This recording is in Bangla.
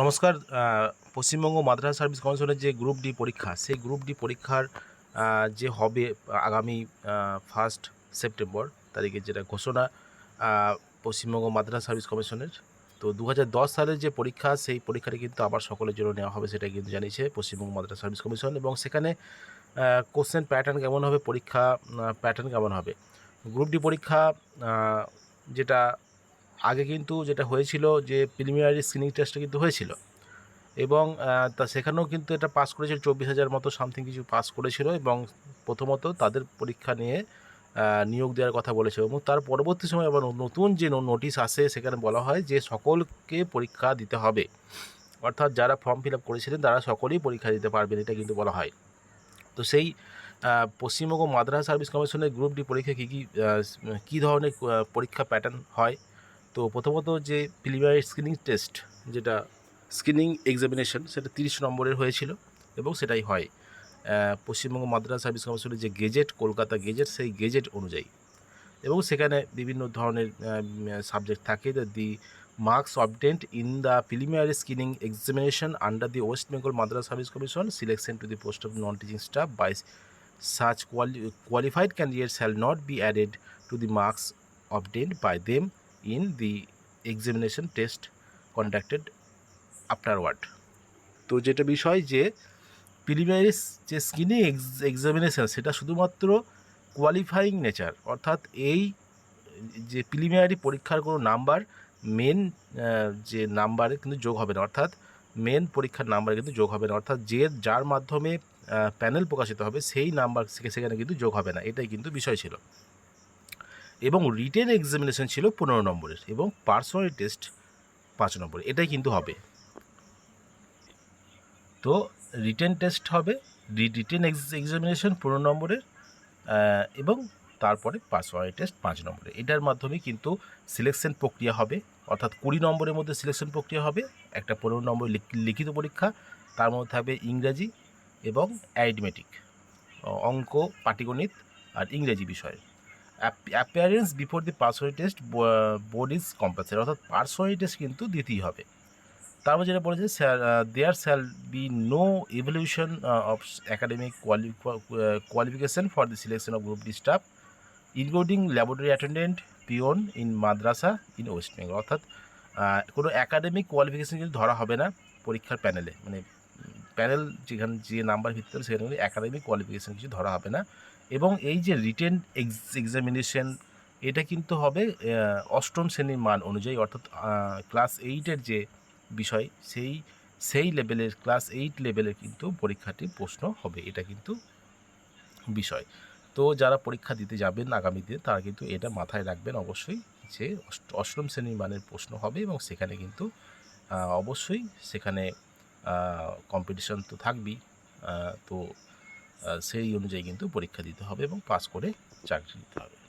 নমস্কার পশ্চিমবঙ্গ মাদ্রাসা সার্ভিস কমিশনের যে গ্রুপ ডি পরীক্ষা, সেই গ্রুপ ডি পরীক্ষার যে হবে আগামী ফার্স্ট সেপ্টেম্বর তারিখে যেটা ঘোষণা পশ্চিমবঙ্গ মাদ্রাসা সার্ভিস কমিশনের। তো দু হাজার দশ সালের যে পরীক্ষা, সেই পরীক্ষাটি কিন্তু আবার সকলের জন্য নেওয়া হবে, সেটা কিন্তু জানিয়েছে পশ্চিমবঙ্গ মাদ্রাসা সার্ভিস কমিশন। এবং সেখানে কোশ্চেন প্যাটার্ন কেমন হবে, পরীক্ষা প্যাটার্ন কেমন হবে? গ্রুপ ডি পরীক্ষা যেটা আগে কিন্তু যেটা হয়েছিল যে প্রিলিমিনারি স্ক্রিনিং টেস্টটা কিন্তু হয়েছিল এবং তা সেখানেও কিন্তু এটা পাস করেছিল চব্বিশ হাজার মতো সামথিং কিছু পাস করেছিল এবং প্রথমত তাদের পরীক্ষা নিয়ে নিয়োগ দেওয়ার কথা বলেছে এবং তার পরবর্তী সময় আবার নতুন যে নোটিশ আসে সেখানে বলা হয় যে সকলকে পরীক্ষা দিতে হবে। অর্থাৎ যারা ফর্ম ফিল আপ করেছিলেন তারা সকলেই পরীক্ষা দিতে পারবেন এটা কিন্তু বলা হয়। তো সেই পশ্চিমবঙ্গ মাদ্রাসা সার্ভিস কমিশনের গ্রুপ ডি পরীক্ষা কী কী কী ধরনের পরীক্ষা প্যাটার্ন হয় তো প্রথমত যে প্রিলিমিনারি স্ক্রিনিং টেস্ট যেটা স্ক্রিনিং এক্সামিনেশন সেটা তিরিশ নম্বরের হয়েছিল এবং সেটাই হয়। পশ্চিমবঙ্গ মাদ্রাস সার্ভিস কমিশনের যে গেজেট, কলকাতা গেজেট, সেই গেজেট অনুযায়ী। এবং সেখানে বিভিন্ন ধরনের সাবজেক্ট থাকে the marks obtained in the preliminary screening examination under the West Bengal Madrasa service commission selection to the post of non teaching staff by such quali- qualified candidates shall not be added to the marks obtained by them. In the examination test conducted afterward তো যেটা বিষয় যে প্রিলিমিনারি যে স্ক্রিনিং এক্সামিনেশন সেটা শুধুমাত্র কোয়ালিফাইং নেচার অর্থাৎ এই যে প্রিলিমিনারি পরীক্ষার কোনো নাম্বার মেন যে নাম্বারে কিন্তু যোগ হবে না, অর্থাৎ মেন পরীক্ষার নাম্বারে কিন্তু যোগ হবে না, অর্থাৎ যে, যার মাধ্যমে প্যানেল প্রকাশিত হবে, সেই নাম্বার সেখানে কিন্তু যোগ হবে না, এটাই কিন্তু বিষয় ছিল। এবং রিটেন এক্সামিনেশন ছিল পনেরো নম্বরের এবং পার্সোনাল টেস্ট পাঁচ নম্বরের। এটাই কিন্তু হবে। তো রিটেন টেস্ট হবে রিটেন এক্সামিনেশন পনেরো নম্বরের এবং তারপরে পার্সোনাল টেস্ট পাঁচ নম্বরে এটার মাধ্যমে কিন্তু সিলেকশন প্রক্রিয়া হবে, অর্থাৎ কুড়ি নম্বরের মধ্যে সিলেকশন প্রক্রিয়া হবে, একটা পনেরো নম্বর লিখ- লিখিত পরীক্ষা, তার মধ্যে থাকবে ইংরাজি এবং অ্যারিথমেটিক অঙ্ক, পাটিগণিত আর ইংরেজি বিষয়। Appearance before the personal test board is compulsory অর্থাৎ পার্সোনাল টেস্ট কিন্তু দিতেই হবে। তারপর যেটা বলেছে there shall be no evaluation of academic qualification for the selection of group D staff including laboratory attendant peon in madrasa in West Bengal অর্থাৎ কোনো অ্যাকাডেমিক কোয়ালিফিকেশন কিন্তু ধরা হবে না পরীক্ষার প্যানেলে মানে প্যানেল যেখানে, যে নাম্বার ভিত্তি সেখানে কিন্তু একাডেমিক কোয়ালিফিকেশন কিছু ধরা হবে না। এবং এই যে রিটেন এক্সামিনেশন এটা কিন্তু হবে অষ্টম শ্রেণির মান অনুযায়ী, অর্থাৎ ক্লাস এইটের যে বিষয়, সেই সেই লেভেলের ক্লাস এইট লেভেলের কিন্তু পরীক্ষাটি প্রশ্ন হবে, এটা কিন্তু বিষয়। তো যারা পরীক্ষা দিতে যাবেন আগামীতে, তারা কিন্তু এটা মাথায় রাখবেন অবশ্যই যে অষ্টম শ্রেণির মানের প্রশ্ন হবে এবং সেখানে কিন্তু অবশ্যই সেখানে কম্পিটিশন তো থাকবেই তো সেই অনুযায়ী কিন্তু পরীক্ষা দিতে হবে এবং পাস করে চাকরি দিতে হবে।